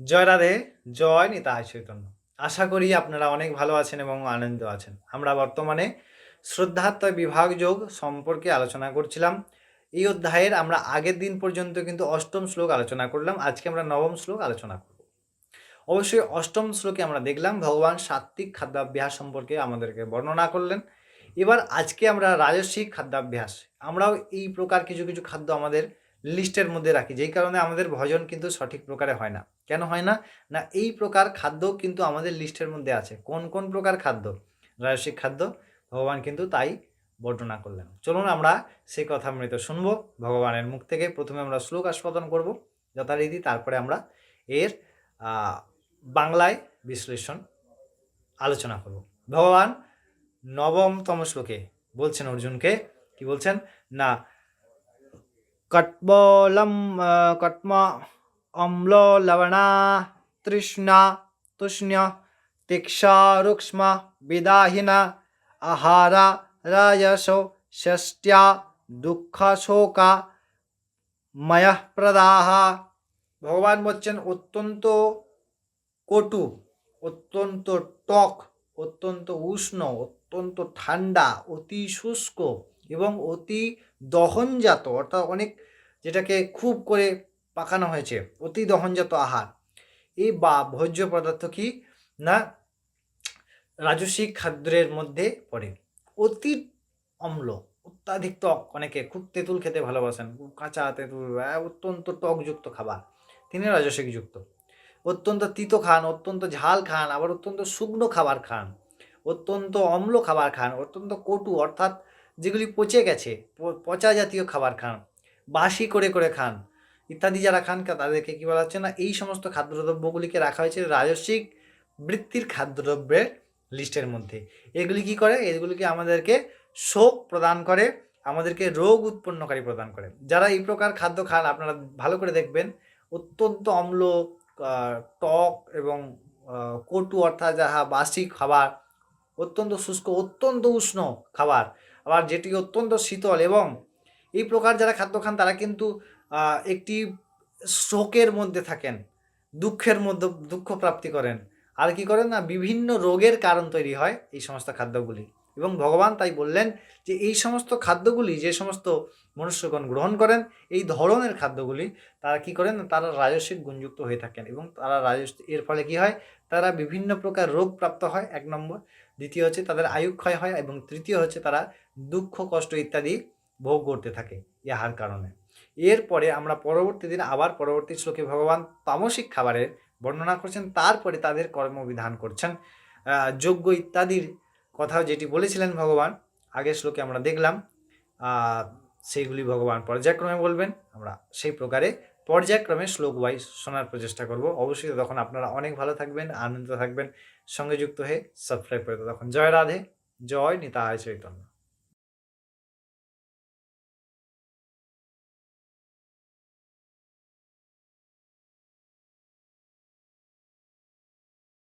জয় রাধে, জয় নিতাই চৈতন্য। আশা করি আপনারা অনেক ভালো আছেন এবং আনন্দ আছেন। আমরা বর্তমানে শ্রদ্ধাত্ময় বিভাগ যোগ সম্পর্কে আলোচনা করছিলাম। এই অধ্যায়ের আমরা আগের দিন পর্যন্ত কিন্তু অষ্টম শ্লোক আলোচনা করলাম। আজকে আমরা নবম শ্লোক আলোচনা করব। অবশ্যই অষ্টম শ্লোকে আমরা দেখলাম, ভগবান সাত্ত্বিক খাদ্যাভ্যাস সম্পর্কে আমাদেরকে বর্ণনা করলেন। এবার আজকে আমরা রাজস্বিক খাদ্যাভ্যাস। আমরাও এই প্রকার কিছু কিছু খাদ্য আমাদের লিস্টের মধ্যে রাখি। যেই কারণে আমাদের ভজন কিন্তু সঠিক প্রকারে হয় না। কেন হয় না? না, এই প্রকার খাদ্য কিন্তু আমাদের লিস্টের মধ্যে আছে। কোন কোন প্রকার খাদ্য? রাজস্বিক খাদ্য। ভগবান কিন্তু তাই বর্ণনা করলেন। চলুন আমরা সেই কথা মৃত শুনব। ভগবানের মুখ থেকে প্রথমে আমরা শ্লোক আস্বাদন করব যথারীতি। তারপরে আমরা এর বাংলায় বিশ্লেষণ আলোচনা করব। ভগবান নবমতম শ্লোকে বলছেন অর্জুনকে। কি বলছেন? না কট্বলম কট্ম অম্ল লবণা তৃষ্ণা তুষ্ণ তিক্ষা রুক্ষ্ম বিদাহিনা আহারা রাজসো ষষ্ট্যা দুঃখ শোকা ময় প্রদাহ ভগবান বলছেন অত্যন্ত কটু অত্যন্ত টক অত্যন্ত উষ্ণ অত্যন্ত ঠান্ডা অতি শুষ্ক এবং অতি দহনজাত, অর্থাৎ অনেক যেটাকে খুব করে পাকানো হয়েছে, অতি দহনজাত আহার। এই বা ভোজ্য পদার্থ কি না রাজস্বিক খাদ্যের মধ্যে পড়ে? অতি অম্ল, অত্যাধিক টক অনেকে খুব তেঁতুল খেতে ভালোবাসেন কাঁচা তেঁতুল অত্যন্ত টকযুক্ত খাবার, তিনি রাজস্বিক যুক্ত। অত্যন্ত তিতো খান, অত্যন্ত ঝাল খান, আবার অত্যন্ত শুকনো খাবার খান, অত্যন্ত অম্ল খাবার খান, অত্যন্ত কটু, অর্থাৎ যেগুলি পচে গেছে পচা জাতীয় খাবার খান বাসি করে করে খান, ইত্যাদি যারা খান তাদেরকে কী বলা হচ্ছে না, এই সমস্ত খাদ্যদ্রব্যগুলিকে রাখা হয়েছে রাজস্বিক বৃত্তির খাদ্যদ্রব্যের লিস্টের মধ্যে। এগুলি কি করে? এগুলিকে আমাদেরকে শোক প্রদান করে, আমাদেরকে রোগ উৎপন্নকারী প্রদান করে। যারা এই প্রকার খাদ্য খান, আপনারা ভালো করে দেখবেন, অত্যন্ত অম্ল টক এবং কটু অর্থাৎ যাহা বাসি খাবার, অত্যন্ত শুষ্ক, অত্যন্ত উষ্ণ খাবার আবার যেটি অত্যন্ত শীতল এবং এই প্রকার যারা খাদ্য খান, তারা কিন্তু একটি শোকের মধ্যে থাকেন, দুঃখের মধ্যে, দুঃখ প্রাপ্তি করেন। আর কি করেন না, বিভিন্ন রোগের কারণ তৈরি হয় এই সমস্ত খাদ্যগুলি। এবং ভগবান তাই বললেন যে এই সমস্ত খাদ্যগুলি, যে সমস্ত মনুষ্যগণ গ্রহণ করেন, এই ধরনের খাদ্যগুলি তারা কি করেন? তারা রাজস্বিক গুণযুক্ত হয়ে থাকেন এবং তারা রাজস্ব, এর ফলে কি হয়? তারা বিভিন্ন প্রকার রোগ প্রাপ্ত হয়, এক নম্বর। দ্বিতীয় হচ্ছে তাদের আয়ুক্ষয় হয় এবং তৃতীয় হচ্ছে তারা দুঃখ, কষ্ট ইত্যাদি ভোগ করতে থাকে ইহার কারণে। এরপরে আমরা পরবর্তী দিন আবার পরবর্তী শ্লোকে ভগবান তামসিক খাবারের বর্ণনা করছেন। তারপরে তাদের কর্মবিধান করছেন। যজ্ঞ ইত্যাদির কথাও যেটি বলেছিলেন ভগবান, আগের শ্লোকে আমরা দেখলাম সেইগুলি ভগবান পর্যায়ক্রমে বলবেন, আমরা সেই প্রকারে পর্যায়ক্রমে শ্লোক ওয়াইজ শোনার প্রচেষ্টা করব। অবশ্যই তখন আপনারা অনেক ভালো থাকবেন, আনন্দিত থাকবেন, সঙ্গে যুক্ত হয়ে সাবস্ক্রাইব করে তখন জয় রাধে, জয় নিতায় চৈতন্য।